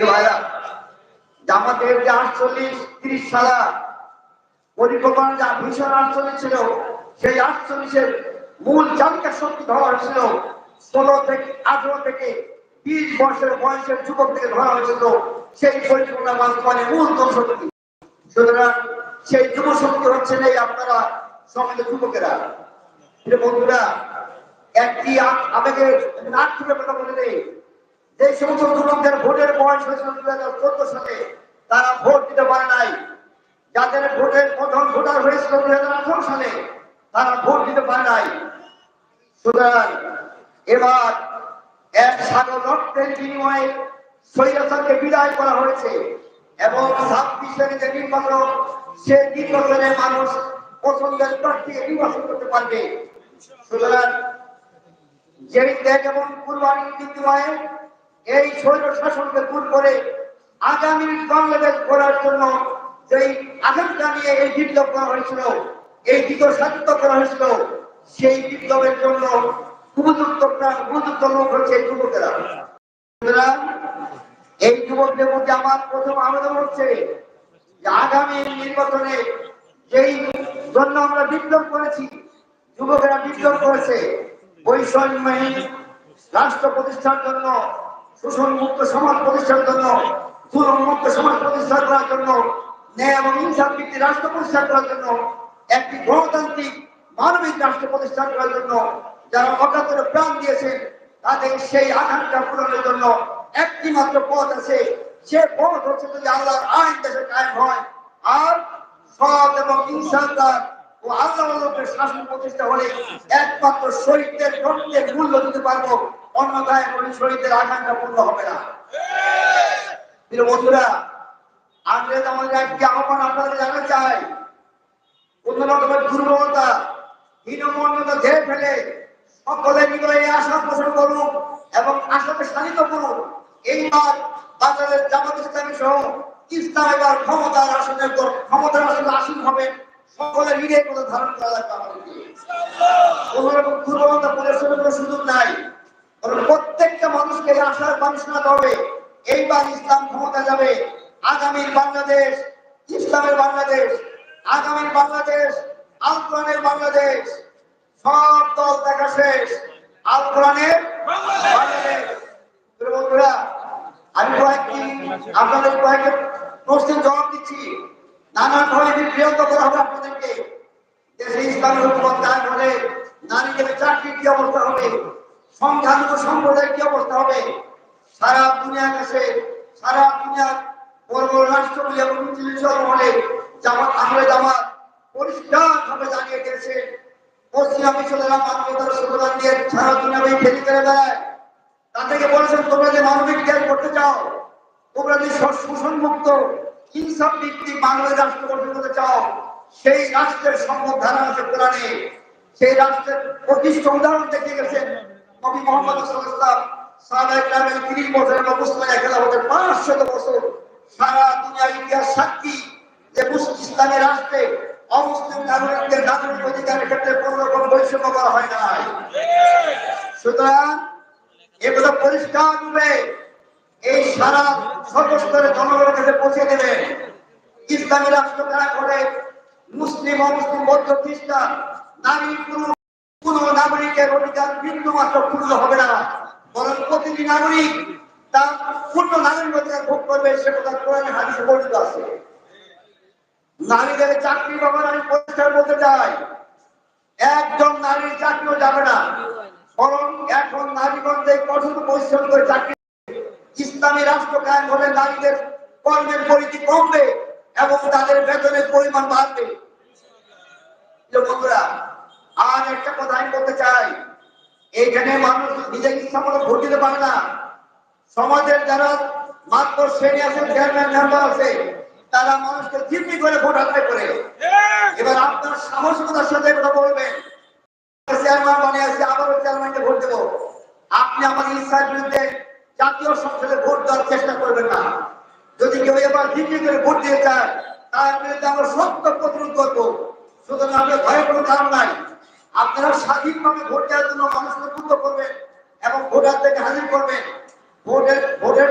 প্রিয় ভাইরা জামাতের যে আটচল্লিশ, তিরিশ সালা পরিকল্পনা যে ভীষণ আটচল্লিশ ছিল, সেই আটচল্লিশের মূল চালিকা শক্তি ধরা হয়েছিল ষোলো থেকে, আঠারো থেকে বিশ বছরের বয়সের যুবক থেকে ধরা হয়েছিল সেই পরিকল্পনা বাস্তবায়নের মূল শক্তি। সুতরাং সেই যুব শক্তি হচ্ছেন এই আপনারা সমাজের যুবকেরা। বন্ধুরা, একটি আবেগের নাট্যের কথা বলে যে সমস্ত যুবকদের চোদ্দ সালে তারা ভোট দিতে পারে নাই। যাদের ভোটের প্রথম ভোটার হয়েছিল দুই হাজার আঠারো সালে, তারা ভোট দিতে পারে নাই। সুতরাং এবার এক সাগর রক্তের বিনিময়ে স্বৈরাচারকে বিদায় করা হয়েছে এবং ছাব্বিশের যে নির্বাচন, সে নির্বাচনে মানুষ পছন্দের প্রার্থীকে নির্বাচন করতে পারবে। সুতরাং যেই ত্যাগ এবং কুরবানির বিনিময়ে এই স্বৈর শাসনকে দূর করে আগামী বাংলাদেশ করার জন্য যেই আকাঙ্ক্ষা নিয়ে এই বিপ্লব করা হয়েছিল, এই দিকে সাধিত করা হয়েছিল, সেই বিপ্লবের জন্য উপযুক্ত উপযুক্ত লোক হচ্ছে এই যুবকেরা। এই যুবকদের মধ্যে আমার প্রথম আবেদন হচ্ছে যে আগামী নির্বাচনে যেই জন্য আমরা বিপ্লব করেছি, যুবকেরা বিপ্লব করেছে, বৈষম্যহীন রাষ্ট্র প্রতিষ্ঠার জন্য শোষণ মুক্ত সমাজ প্রতিষ্ঠার জন্য জুলুম মুক্ত সমাজ প্রতিষ্ঠা করার জন্য, ন্যায় এবং ইনসাফ ভিত্তিক রাষ্ট্র প্রতিষ্ঠা করার জন্য, একটি গণতান্ত্রিক মানবিক রাষ্ট্র প্রতিষ্ঠা করার জন্য যারা অকাতরে প্রাণ দিয়েছেন, তাদের সেই আকাঙ্ক্ষা পূরণের জন্য একটি মাত্র পথ আছে। সে পথ হচ্ছে যদি আল্লাহর আইন দেশে কায়েম হয়, আর সৎ এবং ইনসানদার ও আল্লাহ শাসন প্রতিষ্ঠা হলে একমাত্র শহীদদের মূল্য দিতে পারব। অন্যথায় কোন শহীদদের আকাঙ্ক্ষা পূর্ণ হবে না। প্রিয় বন্ধুরা আজকে আমাদের একটি আহ্বান আপনাদের জানাতে চাই কোন রকমের দুর্বলতা, হীনমন্যতা ধেয়ে ফেলে সকলে মিলে এই আশা পোষণ করুন এবং আশাকে শানিত করুন এইবার বাজারের জামাত ইসলামী সহ ইসলাম এবার ক্ষমতার আসনের পর ক্ষমতার আসনে আসীন হবে। সকলে মিলে কোনো ধারণ করা লাগবে আমাদেরকে। কোন রকম দুর্বলতা প্রদর্শনের কোনো সুযোগ নাই। প্রত্যেকটা মানুষকে আশার বাণী শোনাতে হবে। এইবার ইসলাম ক্ষমতা যাবে। আগামীর বাংলাদেশ, ইসলামের বাংলাদেশ, আগামীর বাংলাদেশ, আল বাংলাদেশ, সব দল দেখা শেষ। আল কোরআনের বাংলাদেশ। বন্ধুরা, আমি কয়েকটি, আপনাদের কয়েকটি প্রশ্নের জবাব দিচ্ছি। নানান ভাবে বিভ্রান্ত করা হবে আপনাদেরকে। দেশে ইসলামের কায়েম হলে নারীদের চাকরির কি অবস্থা হবে? সংখ্যালঘু সম্প্রদায়ের কি অবস্থা হবে সারা দুনিয়ার কাছে সারা দুনিয়ার বড় বড় রাষ্ট্রগুলি এবং ইন্টারন্যাশনাল হলে জামাত আহলে জামাত পরিষ্কার ভাবে জানিয়ে দিয়েছে পশ্চিমা মিশনেরা মানবতার স্লোগান দিয়ে সারা দুনিয়া ফেরি করে বেড়ায় তাদেরকে বলেছেন, তোমরা যে মানবিক জ্ঞান করতে চাও, তোমরা যে শোষণ মুক্ত ইনসাফ ভিত্তিক বাংলাদেশ রাষ্ট্র গঠন করতে চাও, সেই রাষ্ট্রের সম্ভব ধারা আছে কোরআনে। সেই রাষ্ট্রের প্রতিষ্ঠ উদাহরণ দেখে গেছেন নবী মোহাম্মদ সাল্লাল্লাহু সাহাবায়ে কেরামের 30 বছরের মুসলিম খেলাফতের 500 বছর সারা দুনিয়ার ইতিহাস সাক্ষী যে মুসলিম ইসলামী রাষ্ট্রে অমুসলিম নাগরিকদের নাগরিক অধিকারের ক্ষেত্রে কোন রকম বৈষম্য করা হয় নাই। সুতরাং এগুলো পরিষ্কার রূপে এই সারা সর্বস্তরের জনগণের কাছে পৌঁছে দেবে ইসলামী রাষ্ট্র কারা করে? মুসলিম, অমুসলিম, বৌদ্ধ, খ্রিস্টান, নারী, পুরুষ, কোন নাগরিকের অধিকার বিন্দু মাত্র পূর্ণ হবে না। বরং প্রতিটি নাগরিক তার পূর্ণ নাগরিক অধিকার ভোগ করবে, সে কথা কোরআনে হাদিসে বর্ণিত আছে। নারীদের চাকরি ব্যাপারে আমি পরিষ্কার বলতে চাই। একজন নারীর চাকরিও যাবে না। বরং এখন নারীগণ যে কঠোর পরিশ্রম করে চাকরি ইসলামী রাষ্ট্র কায়েম হলে নারীদের কর্মের পরিধি কমবে এবং তাদের বেতনের পরিমাণ বাড়বে। বন্ধুরা আর একটা কথা আমি বলতে চাই। এইখানে মানুষ নিজের ইচ্ছা মতো ভোট দিতে পারে না। সমাজের যারা মাত্র শ্রেণি আছে চেয়ারম্যান মেম্বার আছে তারা মানুষকে জিম্মি করে ভোট আদায় করে। এবার আপনার সাহসিকতার সাথে কথা বলবেন। চেয়ারম্যান বানিয়ে আছে আবারও চেয়ারম্যানকে ভোট দেবো। আপনি আমাদের ইচ্ছার বিরুদ্ধে জাতীয় সংসদে ভোট দেওয়ার চেষ্টা করবেন না। যদি কেউ এবার জিম্মি করে ভোট দিয়ে চায় তার বিরুদ্ধে আমরা সত্য প্রতিরোধ করব। সুতরাং আপনার ভয়ের কোনো কারণ নাই। আপনারা স্বাধীনভাবে ভোট দেওয়ার জন্য মানুষকে উদ্বুদ্ধ করবেন এবং ভোটারদেরকে হাজির করবেন। ভোটের ভোটের